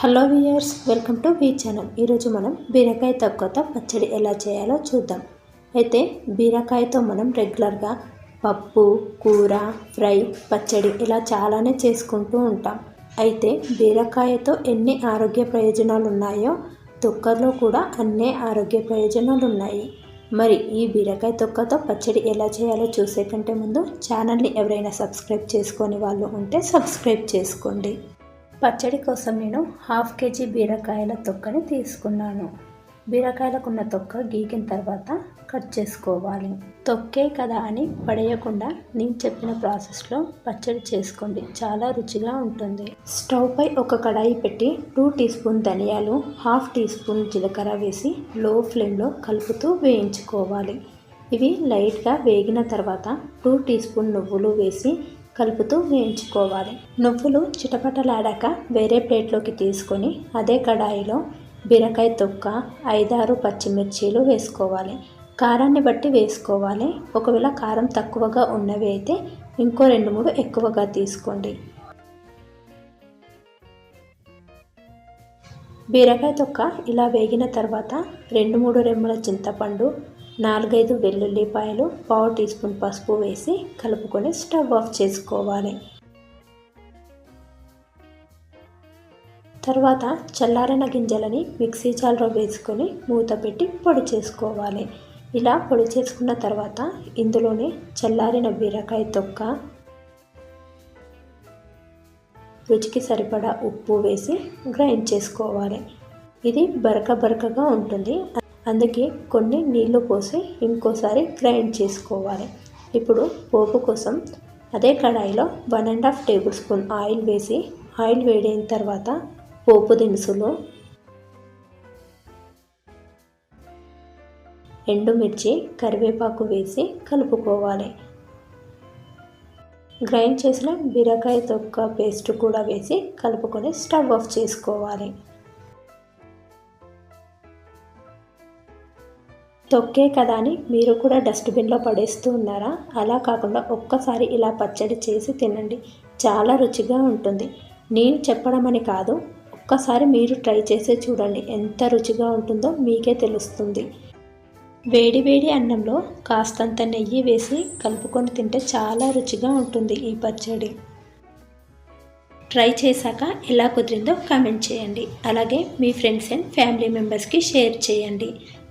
Hello viewers welcome to V channel. ఈరోజు మనం బీరకాయ తక్కువతో పచ్చడి ఎలా చేయాలో చూద్దాం. అయితే బీరకాయతో మనం రెగ్యులర్గా పప్పు కూర ఫ్రై పచ్చడి ఇలా చాలానే చేసుకుంటూ ఉంటాం. అయితే బీరకాయతో ఎన్ని ఆరోగ్య ప్రయోజనాలు ఉన్నాయో తొక్కలో కూడా అన్నే ఆరోగ్య ప్రయోజనాలు ఉన్నాయి. మరి ఈ బీరకాయ తొక్కతో పచ్చడి ఎలా చేయాలో చూసే కంటే ముందు ఛానల్ని ఎవరైనా సబ్స్క్రైబ్ చేసుకొని వాళ్ళు ఉంటే సబ్స్క్రైబ్ చేసుకోండి. పచ్చడి కోసం నేను హాఫ్ కేజీ బీరకాయల తొక్కని తీసుకున్నాను. బీరకాయలకున్న తొక్క గీకిన తర్వాత కట్ చేసుకోవాలి. తొక్కే కదా అని పడేయకుండా నేను చెప్పిన ప్రాసెస్లో పచ్చడి చేసుకోండి. చాలా రుచిగా ఉంటుంది. స్టవ్ పై ఒక కడాయి పెట్టి టూ టీ స్పూన్ ధనియాలు హాఫ్ టీ స్పూన్ జీలకర్ర వేసి లో ఫ్లేమ్లో కలుపుతూ వేయించుకోవాలి. ఇవి లైట్గా వేగిన తర్వాత టూ టీ స్పూన్ నువ్వులు వేసి కలుపుతూ వేయించుకోవాలి. నువ్వులు చిటపటలాడాక వేరే ప్లేట్లోకి తీసుకొని అదే కడాయిలో బీరకాయ తొక్క ఐదారు పచ్చిమిర్చీలు వేసుకోవాలి. కారాన్ని బట్టి వేసుకోవాలి. ఒకవేళ కారం తక్కువగా ఉన్నవి అయితే ఇంకో రెండు మూడు ఎక్కువగా తీసుకోండి. బీరకాయ తొక్క ఇలా వేగిన తర్వాత రెండు మూడు రెమ్మల చింతపండు నాలుగైదు వెల్లుల్లిపాయలు పావు టీ స్పూన్ పసుపు వేసి కలుపుకొని స్టవ్ ఆఫ్ చేసుకోవాలి. తర్వాత చల్లారిన గింజలని మిక్సీ జార్లో వేసుకొని మూత పెట్టి పొడి చేసుకోవాలి. ఇలా పొడి చేసుకున్న తర్వాత ఇందులోనే చల్లారిన బీరకాయ తొక్క రుచికి సరిపడా ఉప్పు వేసి గ్రైండ్ చేసుకోవాలి. ఇది బరక బరకగా ఉంటుంది. అందుకే కొన్ని నీళ్ళు పోసి ఇంకోసారి గ్రైండ్ చేసుకోవాలి. ఇప్పుడు పోపు కోసం అదే కడాయిలో one and half tablespoon oil వేసి ఆయిల్ వేడైన తర్వాత పోపు దినుసులు ఎండుమిర్చి కరివేపాకు వేసి కలుపుకోవాలి. గ్రైండ్ చేసిన బీరకాయ తొక్క పేస్ట్ కూడా వేసి కలుపుకొని స్టవ్ ఆఫ్ చేసుకోవాలి. తొక్కే కదా అని మీరు కూడా డస్ట్బిన్లో పడేస్తూ ఉన్నారా? అలా కాకుండా ఒక్కసారి ఇలా పచ్చడి చేసి తినండి. చాలా రుచిగా ఉంటుంది. నేను చెప్పడం అని కాదు. ఒక్కసారి మీరు ట్రై చేసే చూడండి. ఎంత రుచిగా ఉంటుందో మీకే తెలుస్తుంది. వేడి వేడి అన్నంలో కాస్తంత నెయ్యి వేసి కలుపుకొని తింటే చాలా రుచిగా ఉంటుంది ఈ పచ్చడి. ట్రై చేశాక ఎలా కుదిరిందో కామెంట్ చేయండి. అలాగే మీ ఫ్రెండ్స్ అండ్ ఫ్యామిలీ మెంబర్స్కి షేర్ చేయండి.